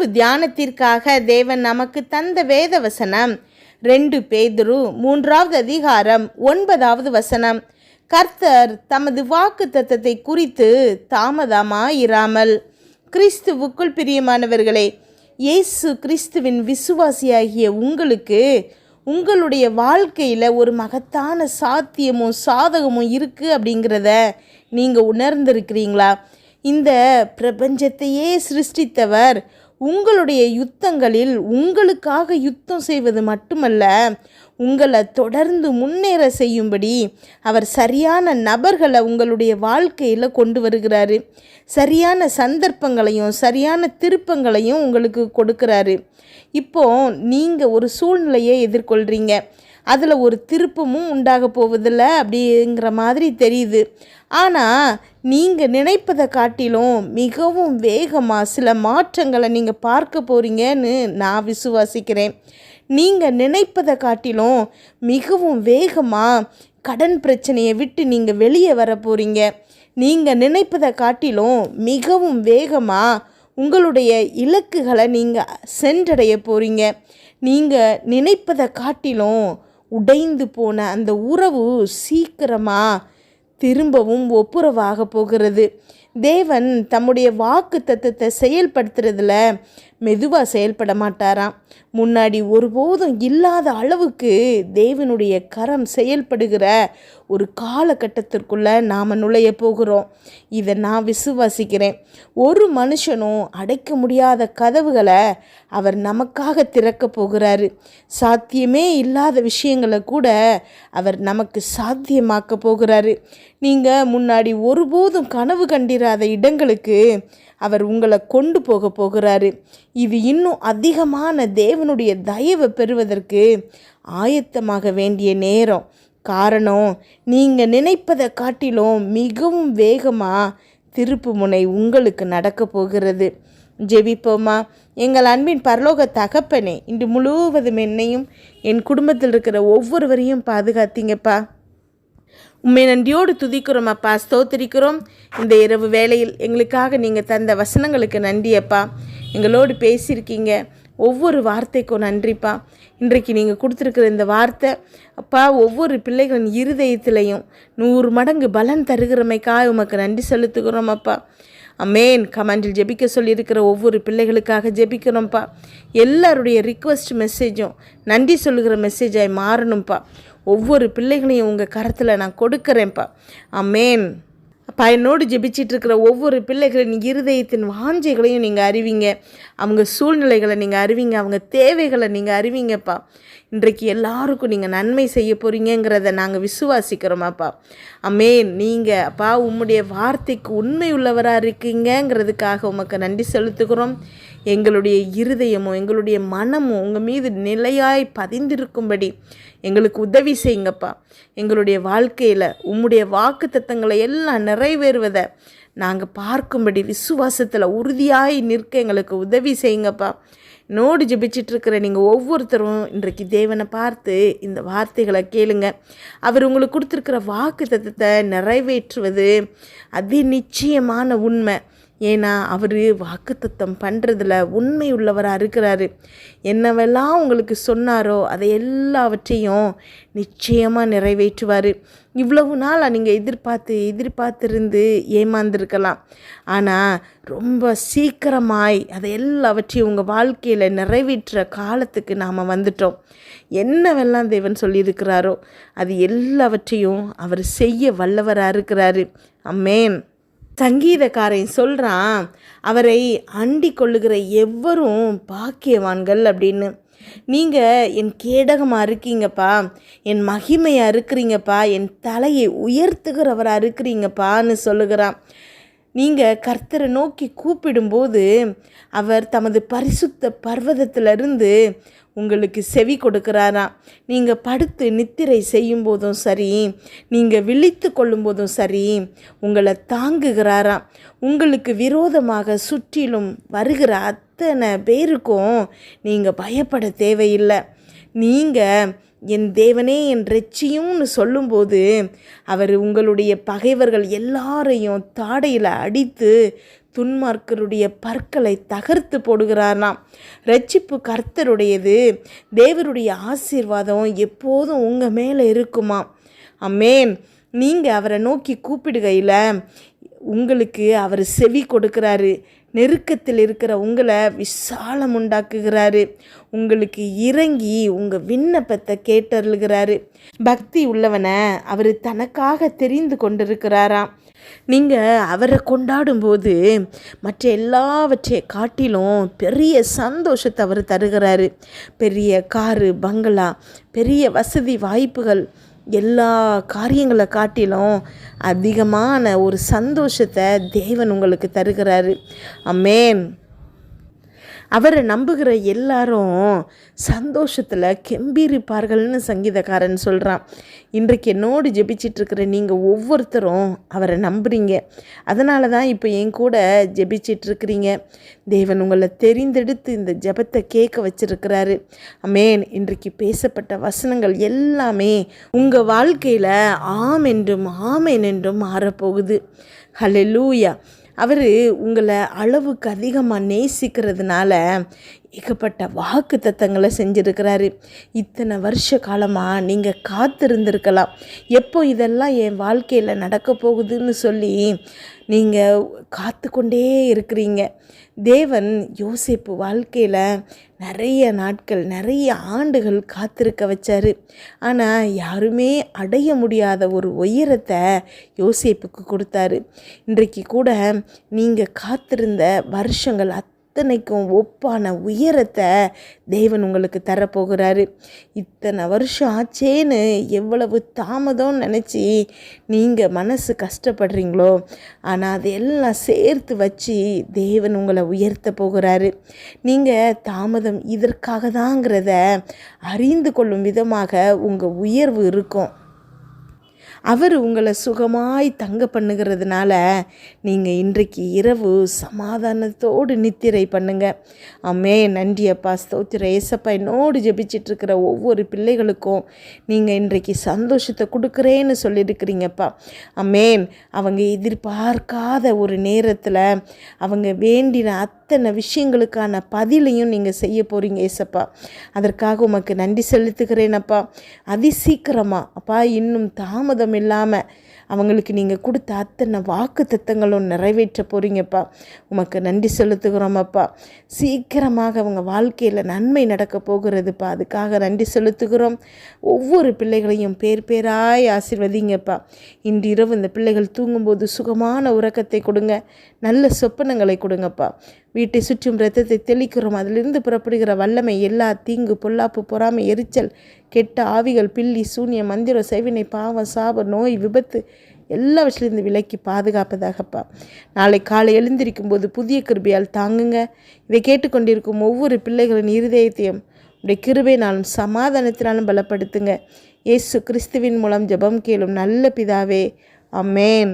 இரவு தியானத்திற்காக தேவன் நமக்கு தந்த வேத வசனம் ரெண்டு பேதுரு மூன்றாவது அதிகாரம் ஒன்பதாவது வசனம். கர்த்தர் தமது வாக்கு தத்தத்தை குறித்து தாமதமாயிராமல். கிறிஸ்துவுக்குள் பிரியமானவர்களே இயேசு கிறிஸ்துவின் விசுவாசியாகிய உங்களுக்கு உங்களுடைய வாழ்க்கையில் ஒரு மகத்தான சாத்தியமும் சாதகமும் இருக்குது அப்படிங்கிறத நீங்கள் உணர்ந்திருக்கிறீங்களா? இந்த பிரபஞ்சத்தையே சிருஷ்டித்தவர் உங்களுடைய யுத்தங்களில் உங்களுக்காக யுத்தம் செய்வது மட்டுமல்ல உங்களை தொடர்ந்து முன்னேற செய்யும்படி அவர் சரியான நபர்களை உங்களுடைய வாழ்க்கையில் கொண்டு வருகிறாரு. சரியான சந்தர்ப்பங்களையும் சரியான திருப்பங்களையும் உங்களுக்கு கொடுக்குறாரு. இப்போ நீங்கள் ஒரு சூழ்நிலையை எதிர்கொள்கிறீங்க அதில் ஒரு திருப்பமும் உண்டாக போவதில்லை அப்படிங்கிற மாதிரி தெரியுது. ஆனால் நீங்கள் நினைப்பதை காட்டிலும் மிகவும் வேகமாக சில மாற்றங்களை நீங்கள் பார்க்க போகிறீங்கன்னு நான் விசுவாசிக்கிறேன். நீங்கள் நினைப்பதை காட்டிலும் மிகவும் வேகமாக கடன் பிரச்சனையை விட்டு நீங்கள் வெளியே வர போகிறீங்க நீங்கள் நினைப்பதை காட்டிலும் மிகவும் வேகமாக உங்களுடைய இலக்குகளை நீங்கள் சென்றடைய போகிறீங்க நீங்கள் நினைப்பதை காட்டிலும் உடைந்து போன அந்த உறவு சீக்கிரமாக திரும்பவும் ஒப்புரவாக போகிறது. தேவன் தம்முடைய வாக்கு தத்துவத்தை செயல்படுத்துறதுல மெதுவாக செயல்பட மாட்டாராம். முன்னாடி ஒருபோதும் இல்லாத அளவுக்கு தேவனுடைய கரம் செயல்படுகிற ஒரு காலகட்டத்திற்குள்ளே நாம் நுழைய போகிறோம். இதை நான் விசுவாசிக்கிறேன். ஒரு மனுஷனும் அடைக்க முடியாத கதவுகளை அவர் நமக்காக திறக்க போகிறாரு. சாத்தியமே இல்லாத விஷயங்களை கூட அவர் நமக்கு சாத்தியமாக்க போகிறாரு. நீங்கள் முன்னாடி ஒருபோதும் கனவு கண்டிராத இடங்களுக்கு அவர் உங்களை கொண்டு போக போகிறாரு. இது இன்னும் அதிகமான தேவனுடைய தயவை பெறுவதற்கு ஆயத்தமாக வேண்டிய நேரம். காரணம் நீங்கள் நினைப்பதை காட்டிலும் மிகவும் வேகமாக திருப்பு முனை உங்களுக்கு நடக்க போகிறது. ஜெபிப்போமா? எங்கள் அன்பின் பரலோக தகப்பனே இன்று முழுவதும் என்னையும் என் குடும்பத்தில் இருக்கிற ஒவ்வொருவரையும் பாதுகாத்தீங்கப்பா. உண்மை நன்றியோடு துதிக்கிறோம் அப்பா. ஸ்தோத்திரிக்கிறோம். இந்த இரவு வேளையில் எங்களுக்காக நீங்கள் தந்த வசனங்களுக்கு நன்றி அப்பா. எங்களோடு பேசியிருக்கீங்க. ஒவ்வொரு வார்த்தைக்கும் நன்றிப்பா இன்றைக்கு நீங்கள் கொடுத்துருக்குற இந்த வார்த்தை அப்பா ஒவ்வொரு பிள்ளைகளின் இருதயத்திலையும் நூறு மடங்கு பலன் தருகிறமைக்காக உமக்கு நன்றி செலுத்துகிறோம் அப்பா. அமேன். கமெண்டில் ஜெபிக்க சொல்லியிருக்கிற ஒவ்வொரு பிள்ளைகளுக்காக ஜெபிக்கிறோம்ப்பா எல்லாருடைய ரிக்வஸ்ட் மெசேஜும் நன்றி சொல்லுகிற மெசேஜாய் மாறணும்ப்பா ஒவ்வொரு பிள்ளைகளையும் உங்கள் கரத்தில் நான் கொடுக்குறேன்ப்பா. அமேன் அப்பா என்னோடு ஜெபிச்சிட்டு இருக்கிற ஒவ்வொரு பிள்ளைகளின் இருதயத்தின் வாஞ்சைகளையும் நீங்கள் அறிவிங்க. அவங்க சூழ்நிலைகளை நீங்கள் அறிவிங்க. அவங்க தேவைகளை நீங்கள் அறிவிங்கப்பா. இன்றைக்கு எல்லாருக்கும் நீங்கள் நன்மை செய்ய போகிறீங்கிறத நாங்கள் விசுவாசிக்கிறோமாப்பா. அமேன் நீங்கள் அப்பா உம்முடைய வார்த்தைக்கு உண்மை உள்ளவராக இருக்கீங்கங்கிறதுக்காக உமக்கு நன்றி செலுத்துகிறோம். எங்களுடைய இருதயமும் எங்களுடைய மனமும் உங்கள் மீது நிலையாய் பதிந்திருக்கும்படி எங்களுக்கு உதவி செய்யுங்கப்பா. எங்களுடைய வாழ்க்கையில் உம்முடைய வாக்கு தத்தங்களை எல்லாம் நிறைவேறுவதை நாங்கள் பார்க்கும்படி விசுவாசத்தில் உறுதியாய் நிற்க எங்களுக்கு உதவி செய்யுங்கப்பா. நோடு ஜெபிச்சிட்டு இருக்கிற நீங்கள் ஒவ்வொருத்தரும் இன்றைக்கு தேவனை பார்த்து இந்த வார்த்தைகளை கேளுங்க. அவர் உங்களுக்கு கொடுத்துருக்கிற வாக்கு தத்தத்தை நிறைவேற்றுவது அதி நிச்சயமான உண்மை. ஏன்னா அவர் வாக்குத்தத்தம் பண்ணுறதுல உண்மை உள்ளவராக இருக்கிறாரு. என்னவெல்லாம் உங்களுக்கு சொன்னாரோ அதை எல்லாவற்றையும் நிச்சயமாக நிறைவேற்றுவார். இவ்வளவு நாள் நீங்கள் எதிர்பார்த்து எதிர்பார்த்துருந்து ஏமாந்துருக்கலாம். ஆனால் ரொம்ப சீக்கிரமாய் அதை எல்லாவற்றையும் உங்கள் வாழ்க்கையில் நிறைவேற்ற காலத்துக்கு நாம் வந்துட்டோம். என்னவெல்லாம் தேவன் சொல்லியிருக்கிறாரோ அது எல்லாவற்றையும் அவர் செய்ய வல்லவராக இருக்கிறாரு. அம்மேன். சங்கீதக்காரன் சொல்கிறான் அவரை அண்டிக் கொள்ளுகிற எவரும் பாக்கியவான்கள் அப்படின்னு. நீங்கள் என் கேடகமாக இருக்கீங்கப்பா என் மகிமையாக இருக்கிறீங்கப்பா என் தலையை உயர்த்துகிறவராக இருக்கிறீங்கப்பான்னு சொல்லுகிறான். நீங்கள் கர்த்தரை நோக்கி கூப்பிடும்போது அவர் தமது பரிசுத்த பர்வதத்திலிருந்து உங்களுக்கு செவி கொடுக்குறாராம் நீங்கள் படுத்து நித்திரை செய்யும் போதும் சரி நீங்கள் விழித்து கொள்ளும் போதும் சரி உங்களை தாங்குகிறாராம் உங்களுக்கு விரோதமாக சுற்றிலும் வருகிற அத்தனை பேருக்கும் நீங்கள் பயப்பட தேவையில்லை. நீங்கள் என் தேவனே என் ரெச்சியும்னு சொல்லும்போது அவர் உங்களுடைய பகைவர்கள் எல்லாரையும் தாடையில் அடித்து துன்மார்க்கருடைய பற்களை தகர்த்து போடுகிறாராம். ரட்சிப்பு கர்த்தருடையது. தேவருடைய ஆசீர்வாதம் எப்போதும் உங்கள் மேலே இருக்குமா? அமேன் நீங்கள் அவரை நோக்கி கூப்பிடுகையில் உங்களுக்கு அவர் செவி கொடுக்குறாரு. நெருக்கத்தில் இருக்கிற உங்களை விசாலம் உண்டாக்குகிறாரு. உங்களுக்கு இறங்கி உங்கள் விண்ணப்பத்தை கேட்டருளுகிறாரு. பக்தி உள்ளவனை அவர் தனக்காக தெரிந்து கொண்டிருக்கிறாராம். நீங்கள் அவரை கொண்டாடும்போது மற்ற எல்லாவற்றை காட்டிலும் பெரிய சந்தோஷத்தை அவர் தருகிறாரு. பெரிய காரு பங்களா பெரிய வசதி வாய்ப்புகள் எல்லா காரியங்களை காட்டிலும் அதிகமான ஒரு சந்தோஷத்தை தேவன் உங்களுக்கு தருகிறாரு. அமேன் அவரை நம்புகிற எல்லாரும் சந்தோஷத்தில் கெம்பீரிப்பார்கள்னு சங்கீதக்காரன் சொல்கிறான் இன்றைக்கு என்னோடு ஜெபிச்சிட்ருக்கிற நீங்கள் ஒவ்வொருத்தரும் அவரை நம்புகிறீங்க அதனால தான் இப்போ என் கூட ஜெபிச்சிட்ருக்கிறீங்க. தேவன் உங்களை தெரிந்தெடுத்து இந்த ஜெபத்தை கேட்க வச்சிருக்கிறாரு. அமேன். இன்றைக்கு பேசப்பட்ட வசனங்கள் எல்லாமே உங்கள் வாழ்க்கையில் ஆம் என்றும் ஆமேன் என்றும் மாறப்போகுது. ஹலெலூயா அவர் உங்களை அளவுக்கு அதிகமாக நேசிக்கிறதுனால ஏகப்பட்ட வாக்கு தத்தங்களை செஞ்சுருக்கிறாரு. இத்தனை வருஷ காலமாக நீங்கள் காத்திருந்திருக்கலாம். எப்போ இதெல்லாம் என் வாழ்க்கையில் நடக்க போகுதுன்னு சொல்லி நீங்கள் காத்து கொண்டே இருக்கிறீங்க. தேவன் யோசிப்பு வாழ்க்கையில் நிறைய நாட்கள் நிறைய ஆண்டுகள் காத்திருக்க வச்சார். ஆனால் யாருமே அடைய முடியாத ஒரு உயரத்தை யோசிப்புக்கு கொடுத்தாரு. இன்றைக்கு கூட நீங்கள் காத்திருந்த வருஷங்கள் அத்தனைக்கும் ஒப்பான உயரத்தை தேவன் உங்களுக்கு தரப்போகிறாரு. இத்தனை வருஷம் ஆச்சேன்னு எவ்வளவு தாமதம்னு நினச்சி நீங்கள் மனசு கஷ்டப்படுறீங்களோ? ஆனால் அதையெல்லாம் சேர்த்து வச்சு தேவன் உங்களை உயர்த்த போகிறாரு. நீங்கள் தாமதம் இதற்காக தாங்கிறத அறிந்து கொள்ளும் விதமாக உங்கள் உயர்வு இருக்கும். அவர் உங்களை சுகமாய் தங்க பண்ணுகிறதுனால நீங்கள் இன்றைக்கு இரவு சமாதானத்தோடு நித்திரை பண்ணுங்க. அம்மே நன்றி அப்பா ஸ்தோத்திர. ஏசப்பா என்னோடு ஜெபிச்சிட்ருக்கிற ஒவ்வொரு பிள்ளைகளுக்கும் நீங்கள் இன்றைக்கு சந்தோஷத்தை கொடுக்குறேன்னு சொல்லியிருக்கிறீங்கப்பா. அம்மேன் அவங்க எதிர்பார்க்காத ஒரு நேரத்தில் அவங்க வேண்டின அத்தனை விஷயங்களுக்கான பதிலையும் நீங்கள் செய்ய போகிறீங்க ஏசப்பா. அதற்காக உமக்கு நன்றி செலுத்துகிறேனப்பா. அதிசீக்கிரமாக அப்பா இன்னும் தாமதம் இல்லாமல் அவங்களுக்கு நீங்கள் கொடுத்த அத்தனை வாக்கு தத்தங்களும் நிறைவேற்ற போகிறீங்கப்பா உமக்கு நன்றி செலுத்துகிறோமப்பா. சீக்கிரமாக அவங்க வாழ்க்கையில் நன்மை நடக்க போகிறதுப்பா. அதுக்காக நன்றி செலுத்துகிறோம். ஒவ்வொரு பிள்ளைகளையும் பேர் பேராய் ஆசிர்வதிங்கப்பா. இன்று இரவு இந்த பிள்ளைகள் தூங்கும்போது சுகமான உறக்கத்தை கொடுங்க. நல்ல சொப்பனங்களை கொடுங்கப்பா. வீட்டை சுற்றும் ரத்தத்தை தெளிக்கிறோம். அதிலிருந்து புறப்படுகிற வல்லமை எல்லா தீங்கு பொல்லாப்பு பொறாமை எரிச்சல் கெட்ட ஆவிகள் பில்லி சூன்ய மந்திரம் செவினை பாவம் சாப நோய் விபத்து எல்லாவற்றிலிருந்து விலக்கி பாதுகாப்பதாகப்பா. நாளை காலை எழுந்திருக்கும் போது புதிய கிருபையால் தாங்குங்க. இதை கேட்டுக்கொண்டிருக்கும் ஒவ்வொரு பிள்ளைகளின் இருதயத்தையும் உடைய கிருபைனாலும் சமாதானத்தினாலும் பலப்படுத்துங்க. இயேசு கிறிஸ்துவின் மூலம் ஜெபம் கேளும் நல்ல பிதாவே. அம்மேன்